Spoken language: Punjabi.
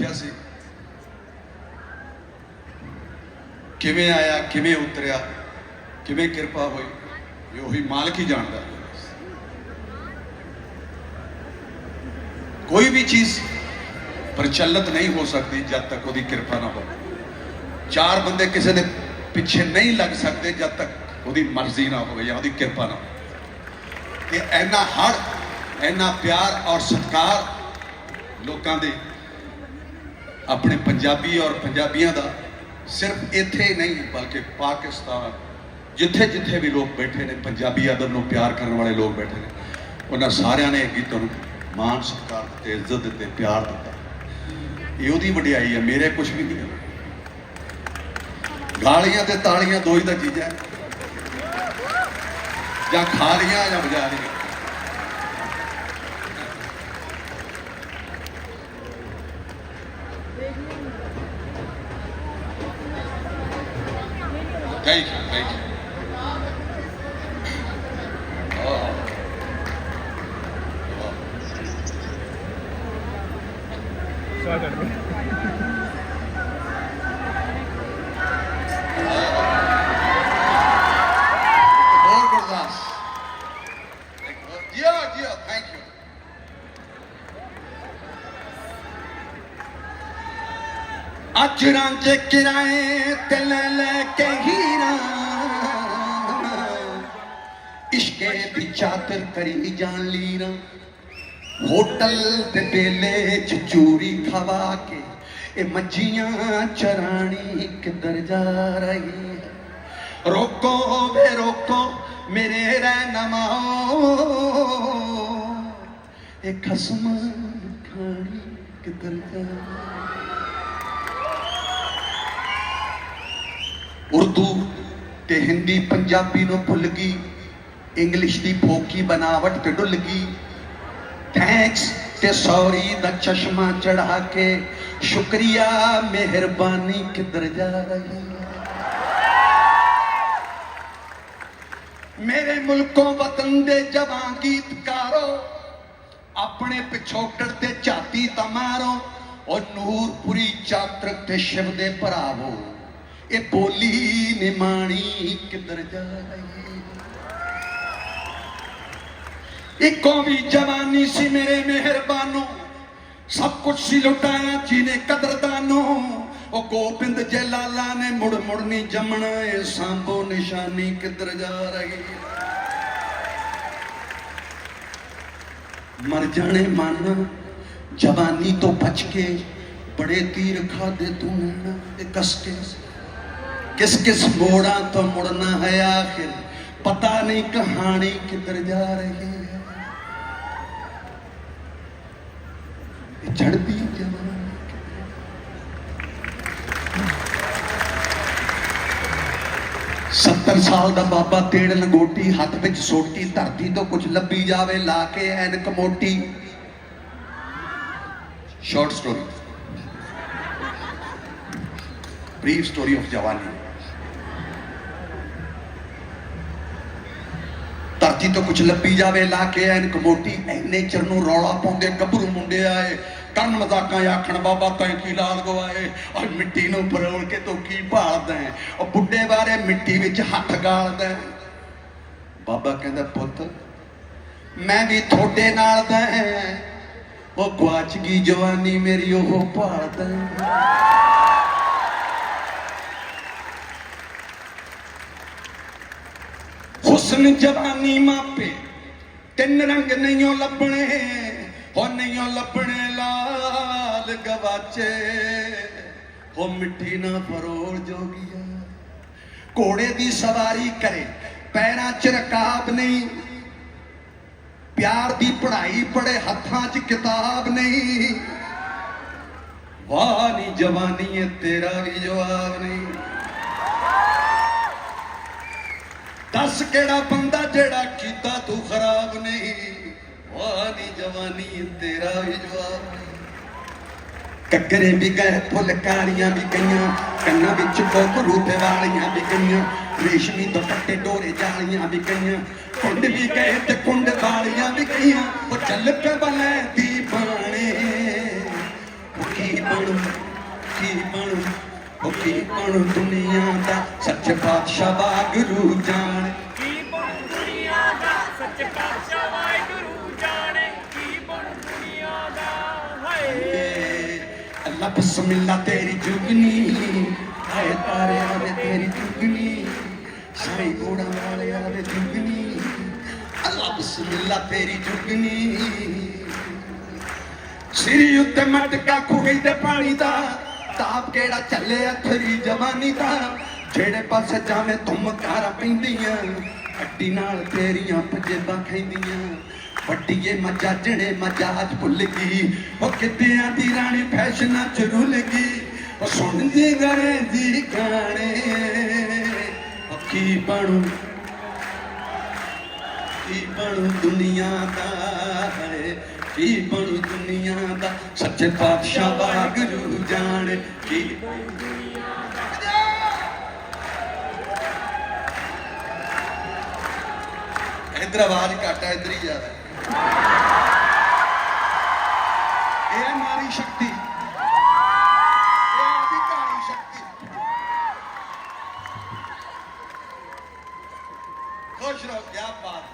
ਦੇਖਿਆ ਸੀ। ਕਿਵੇਂ ਆਇਆ, ਕਿਵੇਂ ਉਤਰਿਆ, ਕਿਵੇਂ ਕਿਰਪਾ ਹੋਈ, ਇਹ ਉਹੀ ਮਾਲਕ ਹੀ ਜਾਣਦਾ ਕੋਈ ਵੀ ਚੀਜ਼ ਪ੍ਰਚਲਿਤ ਨਹੀਂ ਹੋ ਸਕਦੀ ਜਦ ਤੱਕ ਉਹਦੀ ਕਿਰਪਾ ਨਾ ਹੋਵੇ। ਚਾਰ ਬੰਦੇ ਕਿਸੇ ਦੇ ਪਿੱਛੇ ਨਹੀਂ ਲੱਗ ਸਕਦੇ ਜਦ ਤੱਕ ਉਹਦੀ ਮਰਜ਼ੀ ਨਾ ਹੋਵੇ ਜਾਂ ਉਹਦੀ ਕਿਰਪਾ ਨਾ ਹੋਵੇ। ਤੇ ਇੰਨਾ ਹੜ, ਇੰਨਾ ਪਿਆਰ ਔਰ ਸਤਿਕਾਰ ਲੋਕਾਂ ਦੇ ਆਪਣੇ ਪੰਜਾਬੀ ਔਰ ਪੰਜਾਬੀਆਂ ਦਾ ਸਿਰਫ ਇੱਥੇ ਹੀ ਨਹੀਂ, ਬਲਕਿ ਪਾਕਿਸਤਾਨ, ਜਿੱਥੇ ਜਿੱਥੇ ਵੀ ਲੋਕ ਬੈਠੇ ਨੇ, ਪੰਜਾਬੀ ਅਦਬ ਨੂੰ ਪਿਆਰ ਕਰਨ ਵਾਲੇ ਲੋਕ ਬੈਠੇ ਨੇ, ਉਹਨਾਂ ਸਾਰਿਆਂ ਨੇ ਗੀਤਾਂ ਨੂੰ ਮਾਣ, ਸਤਿਕਾਰ ਦਿੱਤੇ ਇੱਜ਼ਤ ਦਿੱਤੇ ਪਿਆਰ ਦਿੱਤਾ। ਇਹ ਉਹਦੀ ਵਡਿਆਈ ਹੈ, ਮੇਰੇ ਕੁਝ ਵੀ ਨਹੀਂ ਹੈ। ਗਾਲੀਆਂ ਤੇ ਤਾਲੀਆਂ ਦੋ ਹੀ ਦਾ ਚੀਜ਼ਾਂ ਹੈ। ਜਾਂ ਖਾ ਲੀਆਂ ਜਾਂ ਵਜਾ ਲੀਆਂ। Thank you, thank you. Oh. oh. ਹੋਰ ਅਚਰਾਂ ਚ ਕਿਰਾਏ ਤੇ ਲੈ ਲੈ ਕੇ ਹੀਰਾ। ਇਸ਼ਕੇ ਦੀ ਚਾਤਰ ਕਰੀ ਜਾਣ ਲੀਰਾ। ਹੋਟਲ ਤੇ ਬੇਲੇ ਚ ਚੂਰੀ ਖਵਾ ਕੇ, ਇਹ ਮੱਝੀਆਂ ਚਰਾਣੀ ਕਿੱਧਰ ਜਾ ਰਹੀ ਹੈ? ਰੋਕੋ ਵੇ ਰੋਕੋ ਮੇਰੇ ਰਹਿਨਮਾਓ ਇਹ ਖਸਮ ਖਾਣੀ ਕਿੱਧਰ ਜਾ ਉਰਦੂ ਤੇ ਹਿੰਦੀ ਪੰਜਾਬੀ ਨੂੰ ਭੁੱਲ ਗਈ। ਇੰਗਲਿਸ਼ ਦੀ ਫੋਕੀ ਬਨਾਵਟ ਤੇ ਡੁੱਲ ਗਈ। ਥੈਂਕਸ ਤੇ ਸੌਰੀ ਦਾ ਚਸ਼ਮਾ ਚੜਾ ਕੇ ਸ਼ੁਕਰੀਆ, ਮਿਹਰਬਾਨੀ, ਕਿੱਧਰ ਜਾ ਰਹੀ ਮੇਰੇ ਮੁਲਕੋਂ ਵਤਨ ਦੇ ਜਵਾਂ ਗੀਤਕਾਰੋ, ਆਪਣੇ ਪਿਛੋਕੜ ਤੇ ਝਾਤੀ ਤਾਂ ਮਾਰੋ, ਉਹ ਨੂਰਪੁਰੀ ਚਾਤਰਕ ਤੇ ਸ਼ਿਵ ਦੇ ਭਰਾਵੋ ਇਹ ਬੋਲੀ ਨਿਮਾਣੀ ਕਿੱਧਰ ਜਾ ਰਹੀ ਇੱਕੋ ਵੀ ਜਵਾਨੀ ਸੀ ਮੇਰੇ ਮਿਹਰਬਾਨੋ, ਸਭ ਕੁਝ ਸੀ ਲੁਟਾਇਆ ਜਿਹਨੇ ਕਦਰਦਾਨੋ। ਉਹ ਗੋਬਿੰਦ ਜਲਾਲਾ ਨੇ ਮੁੜ ਮੁੜ ਨਹੀਂ ਜੰਮਣਾ, ਇਹ ਸਾਂਭੋ ਨਿਸ਼ਾਨੀ ਕਿੱਧਰ ਜਾ ਰਹੀ ਮਰ ਜਾਣੇ ਮਨ, ਜਵਾਨੀ ਤੋਂ ਬਚ ਕੇ ਬੜੇ ਤੀਰ ਖਾਦੇ ਤੂੰ ਨੈਣਾ ਤੇ ਕਸ ਕੇ ਕਿਸ ਕਿਸ ਮੋੜਾਂ ਤੋਂ ਮੁੜਨਾ ਹੈ ਆਖਿਰ? ਪਤਾ ਨਹੀਂ ਕਹਾਣੀ ਕਿੱਧਰ ਜਾ ਰਹੀ ਹੈ। ਇਹ ਚੜਦੀ ਜਵਾਨੀ ਸੱਤਰ ਸਾਲ ਦਾ ਬਾਬਾ ਤੇੜ ਲੰਗੋਟੀ ਹੱਥ ਵਿੱਚ ਸੋਟੀ, ਧਰਤੀ ਤੋਂ ਕੁਝ ਲੱਭੀ ਜਾਵੇ, ਲਾ ਕੇ ਐਨਕ ਮੋਟੀ। Short story brief story of ਜਵਾਨੀ ਧਰਤੀ ਤੋਂ ਕੁਝ ਲੱਭੀ ਜਾਵੇ, ਲਾ ਕੇ ਐਨਕ ਮੋਟੀ, ਐਨੇ ਚਿਰ ਨੂੰ ਰੌਲਾ ਪਾਉਂਦੇ, ਗੱਭਰੂ ਮੁੰਡੇ ਆਏ ਕੰਨ ਮਜ਼ਾਕਾਂ ਆਖਣ, ਬਾਬਾ ਤੈਂ ਕੀ ਲਾਲ ਗਵਾਏ ਔਰ ਮਿੱਟੀ ਨੂੰ ਪਰੋਲ ਕੇ ਤੂੰ ਕੀ ਭਾਲਦਾ ਹੈ? ਉਹ ਬੁੱਢੇ ਬਾਰੇ ਮਿੱਟੀ ਵਿੱਚ ਹੱਥ ਗਾਲਦਾ ਹੈ। ਬਾਬਾ ਕਹਿੰਦਾ, ਪੁੱਤ, ਮੈਂ ਵੀ ਤੁਹਾਡੇ ਨਾਲ ਦਾ ਉਹ ਗਵਾਚ ਗਈ ਜਵਾਨੀ ਮੇਰੀ ਉਹ ਭਾਲਦਾ ਹੈ। ਹੁਸਨ ਜਵਾਨੀ ਮਾਪੇ, ਤਿੰਨ ਰੰਗ ਨਹੀਂਓ ਲੱਭਣੇ ਹੋ ਨਹੀਂਓ ਲੱਭਣੇ ਲਾਲ ਗਵਾਚੇ। ਹੋ ਮਿੱਠੀ ਨਾ ਫਰੋਲ ਜੋਗੀਆ, ਘੋੜੇ ਦੀ ਸਵਾਰੀ ਕਰੇ, ਪੈਰਾਂ 'ਚ ਰਕਾਬ ਨਹੀਂ। ਪਿਆਰ ਦੀ ਪੜ੍ਹਾਈ ਪੜੇ ਹੱਥਾਂ 'ਚ ਕਿਤਾਬ ਨਹੀਂ। ਵਾਹ ਨੀ ਜਵਾਨੀ ਏ ਤੇਰਾ ਵੀ ਜਵਾਬ ਨਹੀਂ। ਦੱਸ ਕਿਹੜਾ ਬੰਦਾ ਜਿਹੜਾ ਕੀਤਾ ਤੂੰ ਖਰਾਬ ਨਹੀਂ? ਵਾਹ ਜਵਾਨੀ, ਤੇਰਾ ਵੀ ਜਵਾਬ ਕੱਕਰੇ ਵੀ ਗਏ ਫੁਲਕਾਰੀਆਂ ਵੀ ਗਈਆਂ, ਕੰਨਾਂ ਵਿੱਚ ਕੋਕਰੂ ਤੇ ਵਾਲੀਆਂ ਵੀ ਗਈਆਂ, ਰੇਸ਼ਮੀ ਦੁਪੱਟੇ, ਡੋਰੇ ਜਾਲੀਆਂ ਵੀ ਗਈਆਂ, ਕੁੰਡ ਵੀ ਗਏ ਤੇ ਕੁੰਡ ਵਾਲੀਆਂ ਵੀ ਗਈਆਂ, ਉਹ ਚੱਲ ਪੇ ਬਲੇ ਦੀ ਬਾਣੇ ਕੀ ਬਣੂ ਕੀ ਬਣੂ? ਉਹ ਕੀ ਬਣੂ ਦੁਨੀਆ ਦਾ? ਸੱਚੇ ਪਾਤਸ਼ਾਹ ਵਾਹਿਗੁਰੂ ਜਾਣੇ। ਕੀ ਬਣ ਦੁਨੀਆ ਦਾ? ਸੱਚ ਪਾਤਸ਼ਾਹ ਵਾਹਿਗੁਰੂ ਜਾਣੇ। ਕੀ ਬਣ ਦੁਨੀਆ ਦਾ? ਹਾਏ। ਅੱਲਾ ਬismillah ਤੇਰੀ ਜੁਗਨੀ। ਹਾਏ ਤਾਰਿਆਂ ਦੇ ਤੇਰੀ ਜੁਗਨੀ। ਸਾਈ ਕੋੜਾ ਵਾਲਿਆਂ ਦੇ ਜੁਗਨੀ। ਅੱਲਾ ਬismillah ਤੇਰੀ ਜੁਗਨੀ। ਸਿਰੀ ਉੱਤੇ ਮਟਕਾ ਖੁਗਈ ਤੇ ਪਾਣੀ ਦਾ। ਤਾਪ ਕਿਹੜਾ ਚੱਲੇ ਅਥਰੀ ਜਵਾਨੀ ਦਾ ਜਿਹੜੇ ਪਾਸੇ ਜਾਵੇਂ ਤੁਮ ਕਾਰ ਪੈਂਦੀਆਂ। ਅੱਡੀ ਨਾਲ ਤੇਰੀਆਂ ਪਜੇਬਾਂ ਖੈਂਦੀਆਂ। ਵੱਡੀਏ ਮਜਾਜਣੇ ਮਜਾਜ ਭੁੱਲ ਗਈ। ਉਹ ਕਿਤਿਆਂ ਦੀ ਰਾਣੀ ਫੈਸ਼ਨਾਂ ਚ ਰੁੱਲ ਗਈ? ਉਹ ਸੁਣਦੀ ਗਰੇ ਦੀ ਗਾਣੇ। ਉਹ ਕੀ ਬਣੂ? ਕੀ ਬਣੂ ਦੁਨੀਆ ਦਾ? ਹੈ ਕੀ ਬਣੂ ਦੁਨੀਆ ਦਾ? ਸੱਚੇ ਪਾਤਸ਼ਾਹ ਵਾਹਿਗੁਰੂ ਜਾਣੇ। ਕੀ ਇਧਰ ਆਵਾਜ਼ ਘੱਟ ਹੈ ਇਧਰ ਹੀ ਜ਼ਿਆਦਾ। ਇਹ ਮਾਰੀ ਸ਼ਕਤੀ। ਇਹ ਅਧਿਕਾਰੀ ਸ਼ਕਤੀ। ਖੁਸ਼ ਰਹੋ ਕੀ ਬਾਤ।